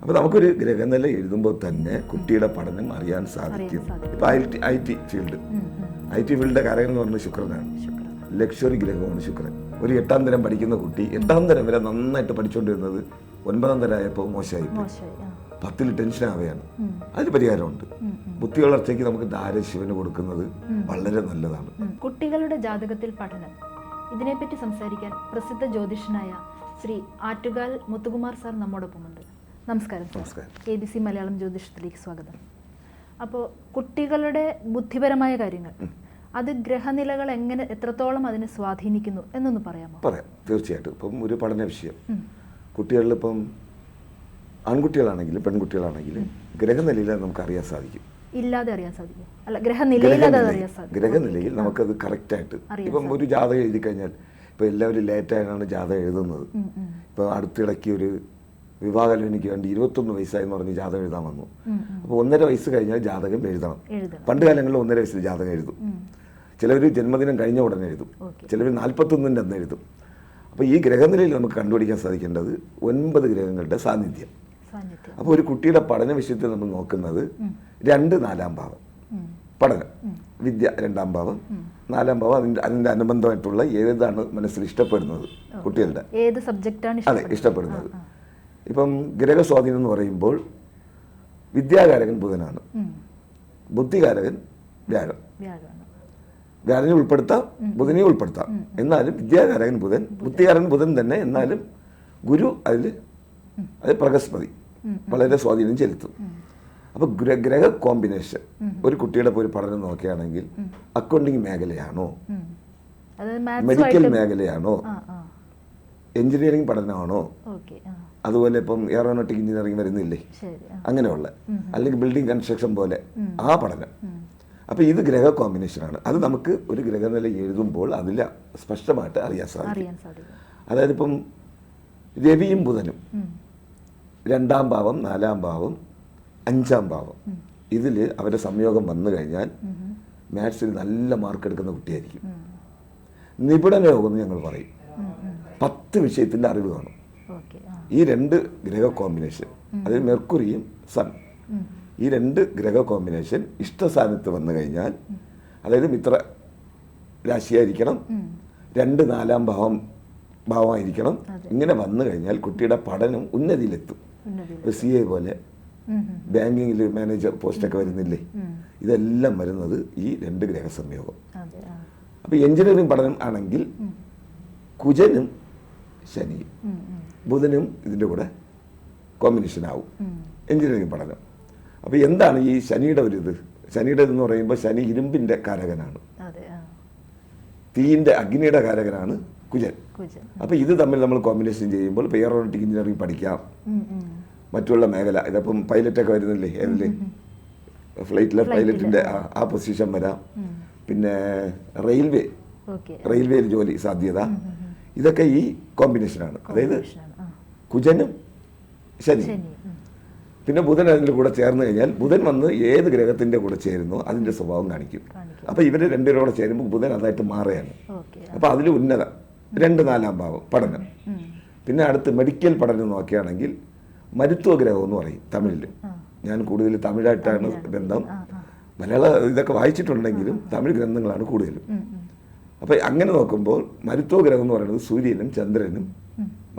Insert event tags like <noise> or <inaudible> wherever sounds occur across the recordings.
അപ്പോൾ നമുക്കൊരു ഗ്രഹനില എഴുതുമ്പോൾ തന്നെ കുട്ടിയുടെ പഠനം അറിയാൻ സാധിക്കും. ഇപ്പോൾ I T I T field. I T ഫീൽഡിന്റെ കാരകൻ എന്ന് പറഞ്ഞാൽ ശുക്രനാണ്. ലക്ഷറി ഗ്രഹമാണ് ശുക്രൻ. ഒരു എട്ടാം തരം പഠിക്കുന്ന കുട്ടി എട്ടാം തരം വരെ നന്നായിട്ട് പഠിച്ചുകൊണ്ടിരുന്നത് ഒൻപതാം തരം ആയപ്പോൾ മോശമായി. പത്തിൽ ടെൻഷൻ ആവുകയാണ്. അതിന് പരിഹാരമുണ്ട്. ബുദ്ധി വളർച്ചയ്ക്ക് നമുക്ക് ധാരശിവന് കൊടുക്കുന്നത് വളരെ നല്ലതാണ്. കുട്ടികളുടെ ജാതകത്തിൽ പഠനം. ഇതിനെപ്പറ്റി സംസാരിക്കാൻ പ്രസിദ്ധ ജ്യോതിഷനായ ശ്രീ ആറ്റുകാൽ മുത്തുകുമാർ സാർ നമ്മോടൊപ്പമുണ്ട്. നമസ്കാരം. നമസ്കാരം. എ ബി സി മലയാളം ജ്യോതിഷത്തിലേക്ക് സ്വാഗതം. അപ്പോൾ കുട്ടികളുടെ ബുദ്ധിപരമായ കാര്യങ്ങൾ അത് ഗ്രഹനിലകൾ എങ്ങനെ എത്രത്തോളം അതിനെ സ്വാധീനിക്കുന്നു എന്നൊന്ന് പറയാമോ? പറയാം തീർച്ചയായിട്ടും. ഇപ്പം ഒരു പഠന വിഷയം. കുട്ടികളിലിപ്പം ആൺകുട്ടികളാണെങ്കിലും പെൺകുട്ടികളാണെങ്കിലും ഗ്രഹനിലയിൽ നമുക്ക് അറിയാൻ സാധിക്കും. ഇല്ലാതെ അറിയാൻ സാധിക്കും. അല്ല ഗ്രഹനിലയിൽ ഗ്രഹനിലയിൽ അറിയാൻ സാധിക്കും. ഗ്രഹനിലയിൽ നമുക്കത് കറക്റ്റായിട്ട്. ഇപ്പം ഒരു ജാതകം എഴുതി കഴിഞ്ഞാൽ ഇപ്പം എല്ലാവരും ലേറ്റായാണ് ജാതകം എഴുതുന്നത്. ഇപ്പം അടുത്തിടയ്ക്ക് ഒരു വിവാഹലോനിക്ക് വേണ്ടി ഇരുപത്തൊന്ന് വയസ്സായെന്ന് പറഞ്ഞ് ജാതകം എഴുതാൻ വന്നു. അപ്പോൾ ഒന്നര വയസ്സ് കഴിഞ്ഞാൽ ജാതകം എഴുതണം. പണ്ട് കാലങ്ങളിൽ ഒന്നര വയസ്സിൽ ജാതകം എഴുതും. ചിലവർ ജന്മദിനം കഴിഞ്ഞ ഉടനെ എഴുതും. ചിലവർ നാൽപ്പത്തൊന്നിന്റെ അന്ന് എഴുതും. അപ്പോൾ ഈ ഗ്രഹനിലയിൽ നമുക്ക് കണ്ടുപിടിക്കാൻ സാധിക്കേണ്ടത് ഒൻപത് ഗ്രഹങ്ങളുടെ സാന്നിധ്യം. സാന്നിധ്യം. അപ്പോൾ ഒരു കുട്ടിയുടെ പഠന വിഷയത്തിൽ നമ്മൾ നോക്കുന്നത് രണ്ട് നാലാം ഭാവം. പഠനം. വിദ്യ രണ്ടാം ഭാവം. നാലാം ഭാവം അതിന്റെ അതിന്റെ അനുബന്ധമായിട്ടുള്ള ഏതാണ് മനസ്സിൽ ഇഷ്ടപ്പെടുന്നത് കുട്ടികളുടെ? ഏത് സബ്ജക്റ്റാണ് അതെ ഇഷ്ടപ്പെടുന്നത്? ഇപ്പം ഗ്രഹസ്വാധീനം എന്ന് പറയുമ്പോൾ വിദ്യാകാരകൻ ബുധനാണ്. ബുദ്ധികാരകൻ വ്യാഴം. വ്യാഴനെ ഉൾപ്പെടുത്താം ബുധനെ ഉൾപ്പെടുത്താം. എന്നാലും വിദ്യാകാരകൻ ബുധൻ ബുദ്ധികാരൻ ബുധൻ തന്നെ എന്നാലും ഗുരു അതിൽ അത് പ്രഗസ്പതി വളരെ സ്വാധീനം ചെലുത്തും. അപ്പോൾ ഗ്രഹ കോമ്പിനേഷൻ ഒരു കുട്ടിയുടെ ഒരു പഠനം നോക്കുകയാണെങ്കിൽ അക്കൗണ്ടിങ് മേഖലയാണോ. മെഡിക്കൽ മേഖലയാണോ? എഞ്ചിനീയറിംഗ് പഠനമാണോ? അതുപോലെ ഇപ്പം എയറോനോട്ടിക് എഞ്ചിനീയറിംഗ് വരുന്നില്ലേ? അങ്ങനെയുള്ള. അല്ലെങ്കിൽ ബിൽഡിംഗ് കൺസ്ട്രക്ഷൻ പോലെ ആ പഠനം. അപ്പോൾ ഇത് ഗ്രഹ കോമ്പിനേഷനാണ് അത് നമുക്ക് ഒരു ഗ്രഹനില എഴുതുമ്പോൾ അതിൽ സ്പഷ്ടമായിട്ട് അറിയാൻ സാധിക്കും. അതായത് ഇപ്പം രവിയും ബുധനും. രണ്ടാം ഭാവം നാലാം ഭാവം അഞ്ചാം ഭാവം. ഇതിൽ അവരുടെ സംയോഗം വന്നു കഴിഞ്ഞാൽ മാത്സിൽ നല്ല മാർക്ക് എടുക്കുന്ന കുട്ടിയായിരിക്കും. നിപുണ യോഗം എന്ന് ഞങ്ങൾ പറയും. പത്ത് വിഷയത്തിന്റെ അറിവ് കാണും. ഈ രണ്ട് ഗ്രഹ കോമ്പിനേഷൻ അതിൽ മെർക്കുറിയും സൺ. ഈ രണ്ട് ഗ്രഹ കോമ്പിനേഷൻ ഇഷ്ടസ്ഥാനത്ത് വന്നു കഴിഞ്ഞാൽ അതായത് മിത്ര രാശിയായിരിക്കണം. രണ്ട് നാലാം ഭാവം ഭാവമായിരിക്കണം. ഇങ്ങനെ വന്നു കഴിഞ്ഞാൽ കുട്ടിയുടെ പഠനം ഉന്നതിയിലെത്തും. സി എ പോലെ. ബാങ്കിങ്ങിൽ മാനേജർ പോസ്റ്റൊക്കെ വരുന്നില്ലേ? ഇതെല്ലാം വരുന്നത് ഈ രണ്ട് ഗ്രഹസംയോഗം. അപ്പോൾ എഞ്ചിനീയറിംഗ് പഠനം ആണെങ്കിൽ കുജനും ശനിയും. ബുധനും ഇതിന്റെ കൂടെ കോമ്പിനേഷൻ ആവും. എഞ്ചിനീയറിംഗ് പഠനം. അപ്പോൾ എന്താണ് ഈ ശനിയുടെ ഒരു ഇത്? ശനിയുടെ എന്ന് പറയുമ്പോൾ ശനി ഇരുമ്പിന്റെ കാരകനാണ്. തീയിന്റെ അഗ്നിയുടെ കാരകനാണ് കുജൻ. അപ്പോൾ ഇത് തമ്മിൽ നമ്മൾ കോമ്പിനേഷൻ ചെയ്യുമ്പോൾ ഇപ്പോൾ എയറോനോട്ടിക് എഞ്ചിനീയറിംഗ് പഠിക്കാം. മറ്റുള്ള മേഖല ഇതപ്പം പൈലറ്റൊക്കെ വരുന്നില്ലേ ഏതിൽ ഫ്ലൈറ്റിലെ പൈലറ്റിന്റെ ആ- പൊസിഷൻ വരാം. പിന്നെ റെയിൽവേ റെയിൽവേയിൽ ജോലി സാധ്യത. ഇതൊക്കെ ഈ കോമ്പിനേഷനാണ്. അതായത് കുജനും ശനി പിന്നെ ബുധൻ അതിന്റെ കൂടെ ചേർന്ന് കഴിഞ്ഞാൽ ബുധൻ വന്ന് ഏത് ഗ്രഹത്തിന്റെ കൂടെ ചേരുന്നു അതിന്റെ സ്വഭാവം കാണിക്കും. അപ്പോൾ ഇവർ രണ്ടുപേരും കൂടെ ചേരുമ്പോൾ ബുധൻ അതായിട്ട് മാറുകയാണ്. അപ്പോൾ അതിൽ ഉന്നത. രണ്ട് നാലാം ഭാവം പഠനം. പിന്നെ അടുത്ത് മെഡിക്കൽ പഠനം നോക്കുകയാണെങ്കിൽ മരുത്വ ഗ്രഹം എന്ന് പറയും തമിഴിൽ ഞാൻ കൂടുതൽ തമിഴായിട്ടാണ് ബന്ധം. മലയാള ഇതൊക്കെ വായിച്ചിട്ടുണ്ടെങ്കിലും തമിഴ് ഗ്രന്ഥങ്ങളാണ് കൂടുതലും. അപ്പോൾ അങ്ങനെ നോക്കുമ്പോൾ മരുത്വ ഗ്രഹം എന്ന് പറയുന്നത് സൂര്യനും ചന്ദ്രനും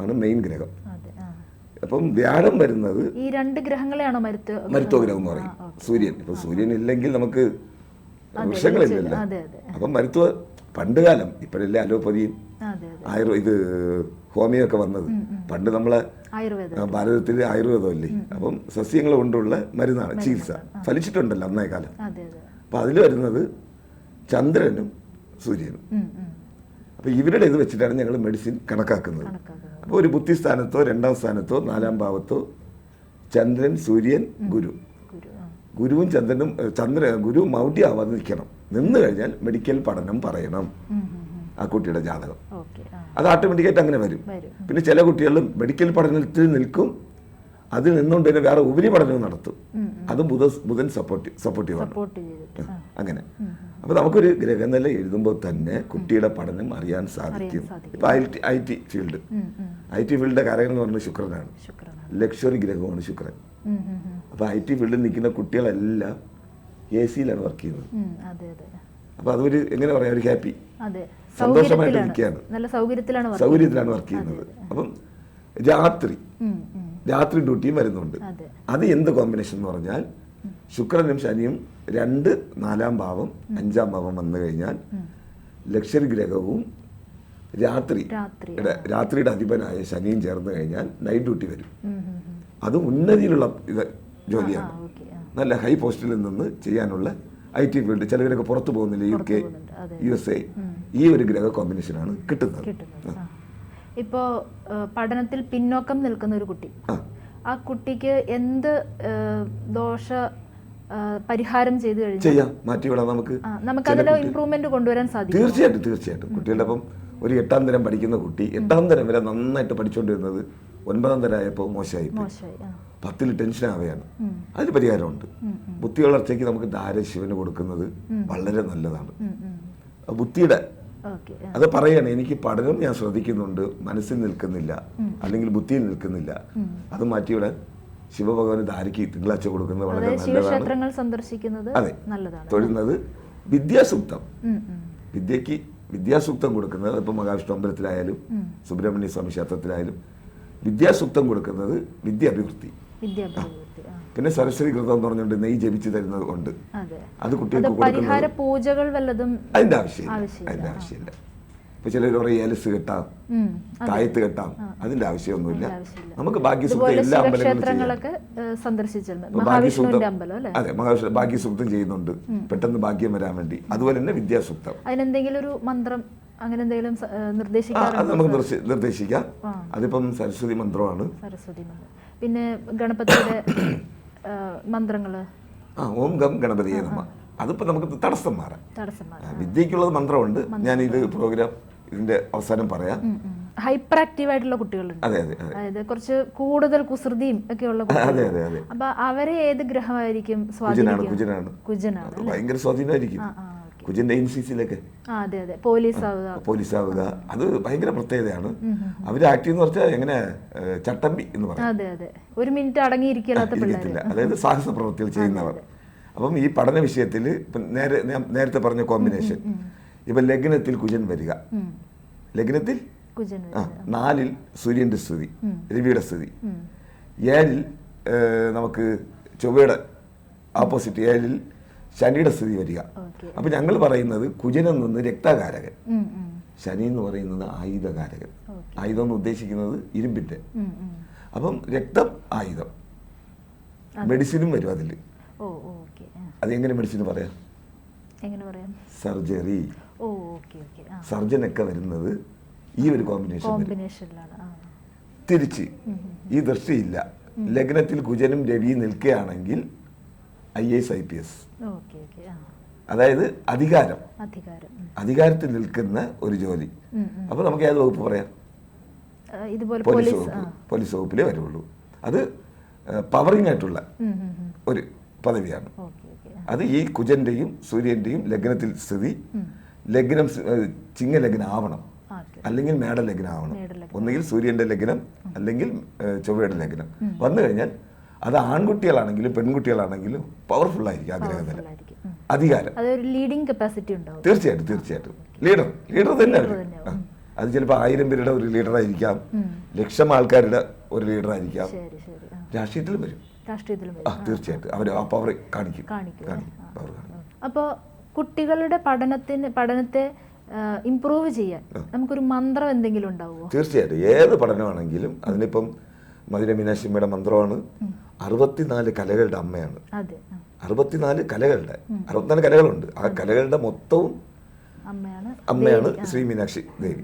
ആണ് മെയിൻ ഗ്രഹം. അപ്പം വ്യാഴം വരുന്നത് ഈ രണ്ട് ഗ്രഹങ്ങളെയാണോ മരുത്വ ഗ്രഹം എന്ന് പറയും. സൂര്യൻ. ഇപ്പൊ സൂര്യൻ ഇല്ലെങ്കിൽ നമുക്ക് വൃക്ഷങ്ങളില്ലല്ലോ. അപ്പം മരുത്വ പണ്ട് കാലം ഇപ്പോഴല്ലേ അലോപ്പതിയും ആയുർവ ഇത് ഹോമിയോ ഒക്കെ വന്നത് പണ്ട് നമ്മളെ ആയുർവേദം. അല്ലേ ഭാരതത്തിൽ ആയുർവേദമല്ലേ? അപ്പം സസ്യങ്ങൾ കൊണ്ടുള്ള മരുന്നാണ് ചികിത്സ. ഫലിച്ചിട്ടുണ്ടല്ലോ അന്നേ കാലം. അപ്പം അതിൽ വരുന്നത് ചന്ദ്രനും സൂര്യനും. അപ്പോൾ ഇവരുടെ ഇത് വെച്ചിട്ടാണ് ഞങ്ങൾ മെഡിസിൻ കണക്കാക്കുന്നത്. അപ്പോൾ ഒരു ബുദ്ധിസ്ഥാനത്തോ രണ്ടാം സ്ഥാനത്തോ നാലാം ഭാവത്തോ ചന്ദ്രൻ സൂര്യൻ ഗുരു. ഗുരു ഗുരുവും ചന്ദ്രനും ചന്ദ്ര ഗുരു മൗഢ്യ ആവാതെ നിൽക്കണം നിന്ന് കഴിഞ്ഞാൽ മെഡിക്കൽ പഠനം പറയണം. ആ കുട്ടിയുടെ ജാതകം. അത് ഓട്ടോമാറ്റിക്കായിട്ട് അങ്ങനെ വരും. വരും. പിന്നെ ചില കുട്ടികളും മെഡിക്കൽ പഠനത്തിൽ നിൽക്കും. അതിൽ നിന്നുകൊണ്ട് തന്നെ വേറെ ഉപരിപഠനവും നടത്തും. അത് ബുധ ബുധൻ സപ്പോർട്ട് സപ്പോർട്ടീവാണ് അങ്ങനെ. അപ്പോൾ നമുക്കൊരു ഗ്രഹനില എഴുതുമ്പോൾ തന്നെ കുട്ടിയുടെ പഠനം അറിയാൻ സാധിക്കും. ഇപ്പൊ I T I T field. I T ഫീൽഡിന്റെ കാരകൻ എന്ന് പറയുന്നത് ശുക്രനാണ്. ലക്ഷറി ഗ്രഹമാണ് ശുക്രൻ. അപ്പൊ. അപ്പോൾ ഐ ടി ഫീൽഡിൽ നിൽക്കുന്ന കുട്ടികളെല്ലാം എ സിയിലാണ് വർക്ക് ചെയ്യുന്നത്. അപ്പോൾ അതൊരു എങ്ങനെ പറയാം? ഒരു ഹാപ്പി. സന്തോഷമായിട്ട് ഇരിക്കുകയാണ്. സൗകര്യത്തിലാണ് വർക്ക് ചെയ്യുന്നത്. അപ്പം രാത്രി. രാത്രി ഡ്യൂട്ടിയും വരുന്നുണ്ട്. അതെ. എന്ത് കോമ്പിനേഷൻ എന്ന് പറഞ്ഞാൽ ശുക്രനും ശനിയും രണ്ട് നാലാം ഭാവം അഞ്ചാം ഭാവം വന്നു കഴിഞ്ഞാൽ ലക്ഷറി ഗ്രഹവും രാത്രി രാത്രി രാത്രിയുടെ അധിപനായ ശനിയും ചേർന്ന് കഴിഞ്ഞാൽ നൈറ്റ് ഡ്യൂട്ടി വരും. അത് ഉന്നതിയിലുള്ള ഇത് ജോലിയാണ്. നല്ല ഹൈ പോസ്റ്റിൽ നിന്ന് ചെയ്യാനുള്ള ഐ ടി ഫീൽഡ് ചിലവരൊക്കെ പുറത്തു പോകുന്നില്ല U K U S A ഈ ഒരു ഗ്രഹ കോമ്പിനേഷനാണ് കിട്ടുന്നത്. കിട്ടുന്നത് ആ. ഇപ്പോ പഠനത്തിൽ പിന്നോക്കം നിൽക്കുന്ന ഒരു കുട്ടി. ആ കുട്ടിക്ക് എന്ത് ദോഷ പരിഹാരം ചെയ്തു കഴിഞ്ഞാൽ? ചെയ്യാം. മാറ്റിവിടാം നമുക്ക്. നമുക്ക് അതിൽ ഇമ്പ്രൂവ്മെന്റ് കൊണ്ടുവരാൻ സാധിക്കും. തീർച്ചയായിട്ടും തീർച്ചയായിട്ടും. കുട്ടികളുടെ അപ്പം ഒരു എട്ടാം തരം പഠിക്കുന്ന കുട്ടി എട്ടാം തരം വരെ നന്നായിട്ട് പഠിച്ചുകൊണ്ടിരുന്നത് ഒൻപതാം തരം ആയപ്പോൾ മോശമായി. പത്തിൽ ടെൻഷൻ ആവുകയാണ്. അതിന് പരിഹാരമുണ്ട്. ബുദ്ധി വളർച്ചയ്ക്ക് നമുക്ക് ധാര ശിവന് കൊടുക്കുന്നത് വളരെ നല്ലതാണ്. ബുദ്ധിയുടെ. അത് പറയാണ് എനിക്ക് പഠനം ഞാൻ ശ്രദ്ധിക്കുന്നുണ്ട് മനസ്സിൽ നിൽക്കുന്നില്ല അല്ലെങ്കിൽ ബുദ്ധിയിൽ നിൽക്കുന്നില്ല. അത് മാറ്റിവിടാൻ ശിവഭഗവാന് ധാരിക്ക് തിങ്കളാഴ്ച കൊടുക്കുന്നത് വളരെ നല്ലതാണ്. സന്ദർശിക്കുന്നത് അതെ. തൊഴുന്നത് വിദ്യാസൂക്തം. വിദ്യക്ക് വിദ്യാസൂക്തം കൊടുക്കുന്നത് ഇപ്പോൾ മഹാവിഷ്ണു അമ്പലത്തിലായാലും സുബ്രഹ്മണ്യ സ്വാമി ക്ഷേത്രത്തിലായാലും വിദ്യാസൂക്തം കൊടുക്കുന്നത് വിദ്യ അഭിവൃദ്ധി. പിന്നെ സരസ്വതി കൃതം എന്ന് പറഞ്ഞുകൊണ്ട് നെയ്യ് ജപിച്ചു തരുന്നത് കൊണ്ട് അതെ. കുട്ടികൾക്ക് പരിഹാര പൂജകൾ വല്ലതും അതിന്റെ ആവശ്യമില്ല. അതിന്റെ. ആവശ്യമില്ല. ഇപ്പൊ ചിലർ പറയും ഏലസ് കെട്ടാം തായത്ത് കെട്ടാം. അതിന്റെ ആവശ്യമൊന്നുമില്ല. നമുക്ക് ഭാഗ്യസൂക്തം എല്ലാ അമ്പലങ്ങളും അതെ മഹാവിഷ്ണു ഭാഗ്യസൂക്തം ചെയ്യുന്നുണ്ട്. പെട്ടെന്ന് ഭാഗ്യം വരാൻ വേണ്ടി. അതുപോലെ തന്നെ വിദ്യാസൂക്തം. അതിനെന്തെങ്കിലും ഒരു മന്ത്രം അങ്ങനെ എന്തെങ്കിലും നിർദ്ദേശിക്കാറുണ്ടോ നമുക്ക് നിർദ്ദേശി- നിർദ്ദേശിക്കാം. അതിപ്പം സരസ്വതി മന്ത്രമാണ്. സരസ്വതി മന്ത്രം. പിന്നെ ഗണപതിയുടെ <coughs> ഏഹ്, മന്ത്രങ്ങൾ? ആ ഓം ഗം ഗണപതിയെ നമ. അതിപ്പോ നമുക്ക് തടസ്സം മാറാം. വിദ്യക്കുള്ള ആ, വിദ്യയ്ക്കുള്ളത് മന്ത്രമുണ്ട്. ഞാൻ ഇത് പ്രോഗ്രാം ഇതിന്റെ അവസാനം പറയാം. ഹൈപ്പർ ആക്റ്റീവ് ആയിട്ടുള്ള കുട്ടികളുണ്ട്. അതെ അതെ അതെ. അതായത് കുറച്ച് കൂടുതൽ കുസൃതിയും ഒക്കെ ഉള്ള അപ്പൊ അവരെ ഏത് ഗ്രഹമായിരിക്കും കുജനാണ് ഭയങ്കര സ്വാധീനമായിരിക്കും. ആ എൻ സി സിയിലൊക്കെ പോലീസ് ആവുക അത് ഭയങ്കര പ്രത്യേകതയാണ്. അവർ ആക്ട് എന്ന് പറഞ്ഞാൽ എങ്ങനെ ചട്ടമ്പി എന്ന് പറയും. ഒരു മിനിറ്റ് അതായത് സാഹസ പ്രവൃത്തികൾ ചെയ്യുന്നവർ. അപ്പം ഈ പഠന വിഷയത്തിൽ നേരെ നേരത്തെ പറഞ്ഞ കോമ്പിനേഷൻ. ഇപ്പൊ ലഗ്നത്തിൽ കുജൻ വരിക. ലഗ്നത്തിൽ? കുജൻ ആ നാലിൽ സൂര്യന്റെ സ്ഥിതി രവിയുടെ സ്ഥിതി ഏഴിൽ നമുക്ക് ചൊവ്വയുടെ ആപ്പോസിറ്റ് ഏഴിൽ ശനിയുടെ സ്ഥിതി വരിക. അപ്പൊ ഞങ്ങൾ പറയുന്നത് കുജനം നിന്ന് രക്തകാരകൻ. ശനി എന്ന് പറയുന്നത് ആയുധകാരകൻ. ആയുധം എന്ന് ഉദ്ദേശിക്കുന്നത് ഇരുമ്പിന്റെ. അപ്പം രക്തം ആയുധം. മെഡിസിനും വരും അതിൽ. അതെങ്ങനെ മെഡിസിൻ പറയാം? സർജറി. സർജനൊക്കെ വരുന്നത് ഈ ഒരു കോമ്പിനേഷൻ തിരിച്ച് ഈ ദൃഷ്ടിയില്ല. ലഗ്നത്തിൽ കുജനും രവി നിൽക്കുകയാണെങ്കിൽ I S I P S. അതായത് അധികാരം. അധികാരം. അധികാരത്തിൽ നിൽക്കുന്ന ഒരു ജോലി. അപ്പോൾ നമുക്ക് ഏത് വകുപ്പ് പറയാം? പോലീസ് വകുപ്പ്. പോലീസ് വകുപ്പിലേ വരുള്ളൂ. അത് പവറിംഗ് ആയിട്ടുള്ള. ഒരു പദവിയാണ്. അത് ഈ കുജന്റെയും സൂര്യന്റെയും ലഗ്നത്തിൽ സ്ഥിതി. ലഗ്നം ചിങ്ങ ലഗ്നം ചിങ്ങലഗ്നം ആവണം അല്ലെങ്കിൽ മേടലഗ്നം ആവണം. ഒന്നുകിൽ സൂര്യന്റെ ലഗ്നം അല്ലെങ്കിൽ ചൊവ്വയുടെ ലഗ്നം. വന്നു കഴിഞ്ഞാൽ അത് ആൺകുട്ടികളാണെങ്കിലും പെൺകുട്ടികളാണെങ്കിലും പവർഫുൾ ആയിരിക്കും ആഗ്രഹം ഗ്രഹനില അധികാരം. ലീഡിങ് കപ്പാസിറ്റി ഉണ്ടാവും. തീർച്ചയായിട്ടും തീർച്ചയായിട്ടും. ലീഡർ ലീഡർ തന്നെ. അത് ചിലപ്പോൾ ആയിരം പേരുടെ ഒരു ലീഡർ ആയിരിക്കാം. ലക്ഷം ആൾക്കാരുടെ ഒരു ആ. രാഷ്ട്രീയത്തിൽ വരും. ആ തീർച്ചയായിട്ടും. അവർ ആ പവർ കാണിക്കും. കാണിക്കും. കാണിക്കും. പവർ കാണിക്കും. അപ്പോൾ കുട്ടികളുടെ പഠനത്തിന് പഠനത്തെ ഇംപ്രൂവ് ചെയ്യാൻ നമുക്കൊരു മന്ത്രം എന്തെങ്കിലും ഉണ്ടാവുമോ? തീർച്ചയായിട്ടും. ഏത് പഠനമാണെങ്കിലും അതിനിപ്പം മധുര മീനാക്ഷിയമ്മയുടെ മന്ത്രമാണ്. അറുപത്തിനാല് കലകളുടെ അമ്മയാണ്. അറുപത്തിനാല് കലകളുടെ. അറുപത്തിനാല് കലകളുണ്ട്. ആ കലകളുടെ മൊത്തവും അമ്മയാണ് ശ്രീ മീനാക്ഷി ദേവി.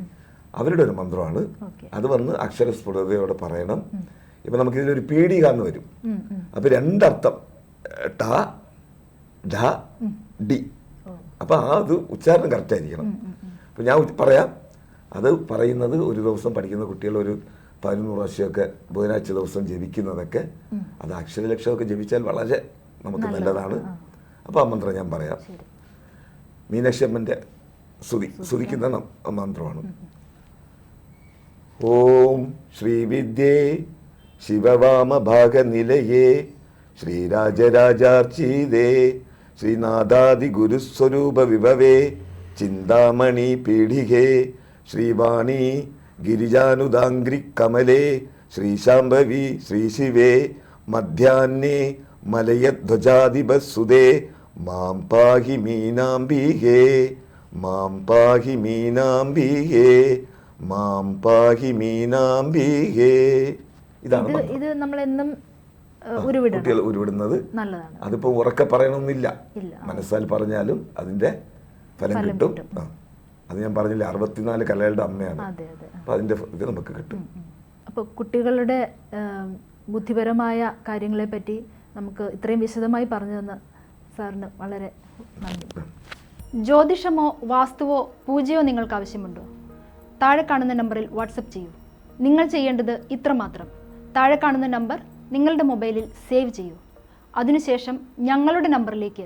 അവരുടെ ഒരു മന്ത്രമാണ്. അത് വന്ന് അക്ഷരസ്ഫുടതയോടെ പറയണം. ഇപ്പൊ നമുക്ക് ഇതിലൊരു പീഡിക എന്ന് വരും. അപ്പൊ രണ്ടർത്ഥം ട ഡ അപ്പൊ ആ അത് ഉച്ചാരണം കറക്റ്റ് ആയിരിക്കണം. അപ്പൊ ഞാൻ പറയാം. അത് പറയുന്നത് ഒരു ദിവസം പഠിക്കുന്ന കുട്ടികൾ ഒരു പതിനൊന്ന് പ്രാവശ്യമൊക്കെ ബുധനാഴ്ച ദിവസം ജപിക്കുന്നതൊക്കെ അത് അക്ഷരലക്ഷമൊക്കെ ജപിച്ചാൽ വളരെ നമുക്ക് നല്ലതാണ്. അപ്പോൾ ആ. മന്ത്രം ഞാൻ പറയാം. മീനക്ഷമ്മന്റെ മീനാക്ഷി സ്തുതി. സ്തുതിക്കുന്ന മന്ത്രമാണ്. ഓം ശ്രീവിദ്യേ ശിവവാമഭാഗനിലയേ ശ്രീരാജരാജാർച്ചീതേ ശ്രീനാഥാദി ഗുരുസ്വരൂപ വിഭവേ ചിന്താമണി പീഠികേ ശ്രീവാണി ഗിരിജാനുദാംഗ്രി കമലേ ശ്രീശാംഭവി ശ്രീശിവേ മധ്യാഹ്നേ മലയധ്വജാധിപസുതേ മാം പാഹി മീനാംബിഹേ മാം പാഹി മീനാംബിഹേ മാം പാഹി മീനാംബിഹേ ഇതാണ് ഇത് നമ്മൾ എന്നും കുട്ടികൾ ഉരുവിടുന്നത്. അതിപ്പോ ഉറക്കെ പറയണമെന്നില്ല മനസ്സാൽ പറഞ്ഞാലും അതിന്റെ ഫലം കിട്ടും. കിട്ടും. ആ. അത് ഞാൻ പറഞ്ഞില്ല അറുപത്തിനാല് കലകളുടെ അമ്മയാണ്. അപ്പൊ അതിന്റെ ഇത് നമുക്ക് കിട്ടും. അപ്പോൾ കുട്ടികളുടെ ബുദ്ധിപരമായ കാര്യങ്ങളെ പറ്റി നമുക്ക് ഇത്രയും വിശദമായി പറഞ്ഞു തന്ന സാറിന് വളരെ നന്ദി. ജ്യോതിഷമോ വാസ്തുവോ പൂജയോ നിങ്ങൾക്ക് ആവശ്യമുണ്ടോ? താഴെ കാണുന്ന നമ്പറിൽ വാട്സപ്പ് ചെയ്യൂ. നിങ്ങൾ ചെയ്യേണ്ടത് ഇത്ര മാത്രം. താഴെ കാണുന്ന നമ്പർ നിങ്ങളുടെ മൊബൈലിൽ സേവ് ചെയ്യൂ. അതിനുശേഷം ഞങ്ങളുടെ നമ്പറിലേക്ക്